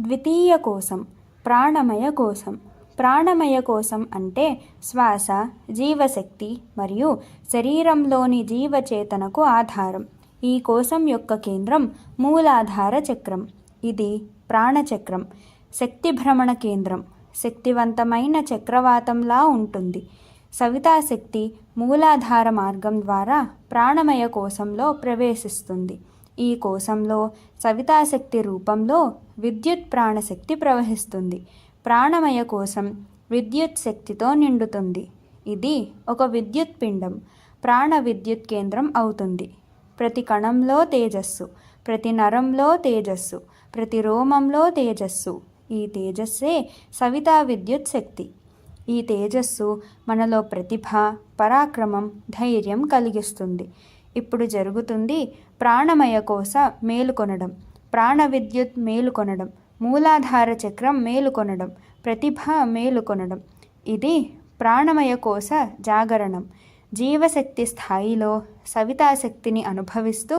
ద్వితీయ కోశం ప్రాణమయ కోశం. ప్రాణమయ కోశం అంటే శ్వాస జీవశక్తి మరియు శరీరంలోని జీవచేతనకు ఆధారం. ఈ కోశం యొక్క కేంద్రం మూలాధార చక్రం. ఇది ప్రాణచక్రం శక్తి భ్రమణ కేంద్రం. శక్తివంతమైన చక్రవాతంలా ఉంటుంది. సవితాశక్తి మూలాధార మార్గం ద్వారా ప్రాణమయ కోశంలో ప్రవేశిస్తుంది. ఈ కోశంలో సవితాశక్తి రూపంలో విద్యుత్ ప్రాణశక్తి ప్రవహిస్తుంది. ప్రాణమయ కోశం విద్యుత్ శక్తితో నిండుతుంది. ఇది ఒక విద్యుత్ పిండం ప్రాణ విద్యుత్ కేంద్రం అవుతుంది. ప్రతి కణంలో తేజస్సు ప్రతి నరంలో తేజస్సు ప్రతి రోమంలో తేజస్సు. ఈ తేజస్సే సవితా విద్యుత్ శక్తి. ఈ తేజస్సు మనలో ప్రతిభ పరాక్రమం ధైర్యం కలిగిస్తుంది. ఇప్పుడు జరుగుతుంది ప్రాణమయ కోశ మేలుకొనడం ప్రాణ విద్యుత్ మేలుకొనడం మూలాధార చక్రం మేలుకొనడం ప్రతిభ మేలుకొనడం. ఇది ప్రాణమయ కోశ జాగరణం. జీవశక్తి స్థాయిలో సవితాశక్తిని అనుభవిస్తూ